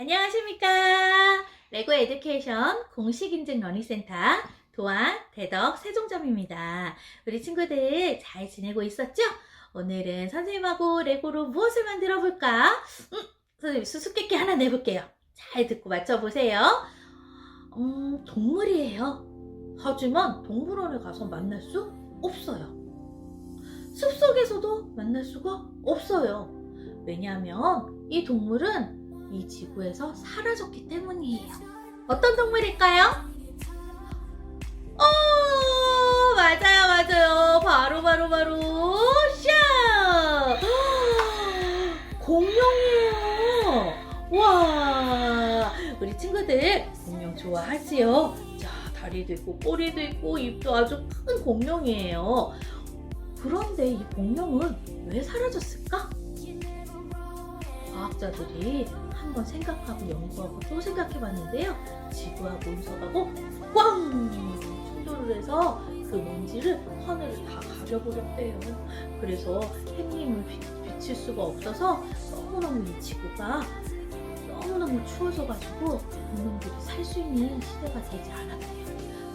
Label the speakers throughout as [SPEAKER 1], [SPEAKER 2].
[SPEAKER 1] 안녕하십니까. 레고 에듀케이션 공식 인증 러닝센터 도안 대덕 세종점입니다. 우리 친구들 잘 지내고 있었죠? 오늘은 선생님하고 레고로 무엇을 만들어 볼까? 음, 선생님 수수께끼 하나 내볼게요. 잘 듣고 맞춰보세요. 음, 동물이에요. 하지만 동물원에 가서 만날 수 없어요. 숲속에서도 만날 수가 없어요. 왜냐하면 이 동물은 이 지구에서 사라졌기 때문이에요. 어떤 동물일까요? 어, 맞아요, 맞아요. 바로, 바로, 바로, 샤! 공룡이에요. 와, 우리 친구들 공룡 좋아하지요? 자, 다리도 있고, 꼬리도 있고, 입도 아주 큰 공룡이에요. 그런데 이 공룡은 왜 사라졌을까? 과학자들이 한번 생각하고 연구하고 또 생각해 봤는데요. 지구하고 운석하고 꽝! 충돌을 해서 그 먼지를 하늘을 다 가려버렸대요. 그래서 햇님을 비, 비칠 수가 없어서 너무너무 이 지구가 너무너무 추워져 가지고 공룡들이 살 수 있는 시대가 되지 않았대요.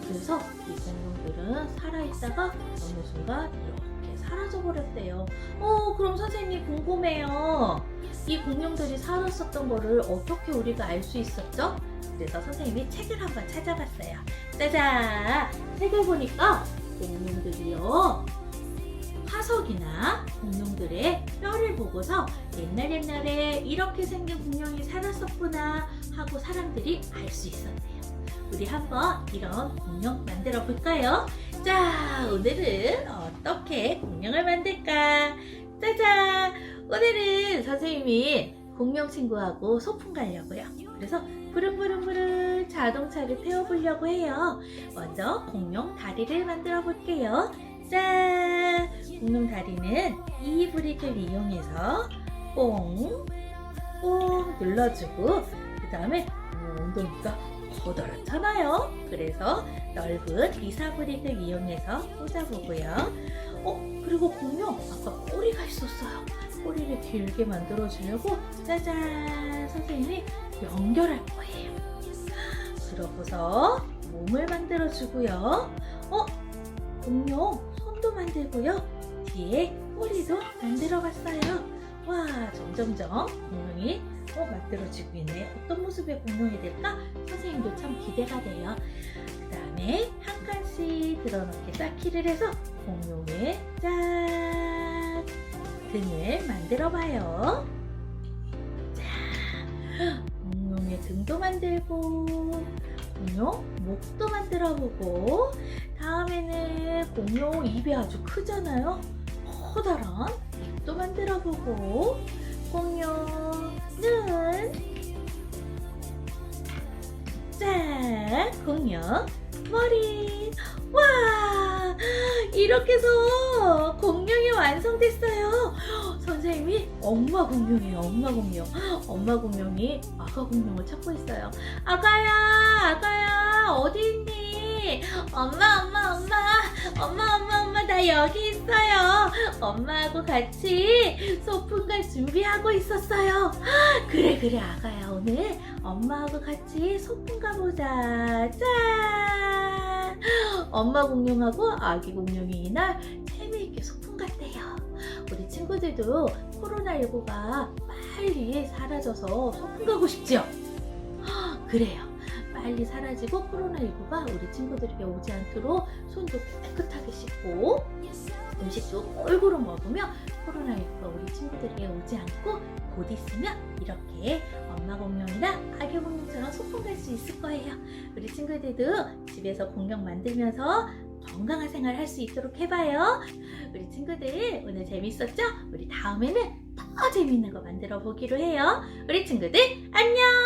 [SPEAKER 1] 그래서 이 공룡들은 살아있다가 어느 순간 이렇게 사라져버렸대요. 어, 그럼 선생님 궁금해요. 이 공룡들이 살았었던 거를 어떻게 우리가 알 수 있었죠? 그래서 선생님이 책을 한번 찾아봤어요. 짜잔! 책을 보니까 공룡들이요. 화석이나 공룡들의 뼈를 보고서 옛날 옛날에 이렇게 생긴 공룡이 살았었구나 하고 사람들이 알 수 있었대요. 우리 한번 이런 공룡 만들어 볼까요? 자, 오늘은 어떻게 공룡을 만들까? 짜잔! 오늘은 선생님이 공룡 친구하고 소풍 가려고요. 그래서 부릉부릉부릉 자동차를 태워보려고 해요. 먼저 공룡 다리를 만들어 볼게요. 짠! 공룡 다리는 이 브릭을 이용해서 뽕, 뽕 눌러주고 그 다음에 엉덩이가 커다랗잖아요. 그래서 넓은 리사 브릭을 이용해서 꽂아보고요. 어, 그리고 공룡 아까 꼬리가 있었어요. 꼬리를 길게 만들어 주려고 짜잔 선생님이 연결할 거예요. 그러고서 몸을 만들어 주고요. 어, 공룡 손도 만들고요. 뒤에 꼬리도 만들어 봤어요. 와, 점점점 공룡이 어, 만들어지고 있네. 어떤 모습의 공룡이 될까? 선생님도 참 기대가 돼요. 그 다음에 한 칸씩 들어넣게 쌓기를 해서 공룡의 짠 등을 만들어 봐요. 자, 공룡의 등도 만들고 공룡 목도 만들어 보고 다음에는 공룡 입이 아주 크잖아요. 커다란 입도 만들어 보고 공룡 눈 짠! 공룡 머리 와! 이렇게 해서 공룡이 완성됐어요. 선생님이 엄마 공룡이에요. 엄마 공룡. 엄마 공룡이 아가 공룡을 찾고 있어요. 아가야, 아가야, 어디 있니? 엄마, 엄마, 엄마, 엄마, 엄마, 엄마, 나 여기 있어요. 엄마하고 같이 소풍 갈 준비하고 있었어요. 그래, 그래, 아가야. 오늘 엄마하고 같이 소풍 가보자. 짠! 엄마 공룡하고 아기 공룡이 이날 재미있게 소풍 갔대요. 우리 친구들도 코로나19가 빨리 사라져서 소풍 가고 싶죠? 그래요. 빨리 사라지고 코로나19가 우리 친구들에게 오지 않도록 손도 깨끗하게 씻고 음식도 골고루 먹으며 코로나19가 우리 친구들에게 오지 않고 곧 있으면 이렇게 엄마 공룡이나 아기 공룡처럼 소풍 갈 수 있을 거예요. 우리 친구들도 집에서 공룡 만들면서 건강한 생활 할 수 있도록 해봐요. 우리 친구들 오늘 재밌었죠? 우리 다음에는 더 재밌는 거 만들어 보기로 해요. 우리 친구들 안녕!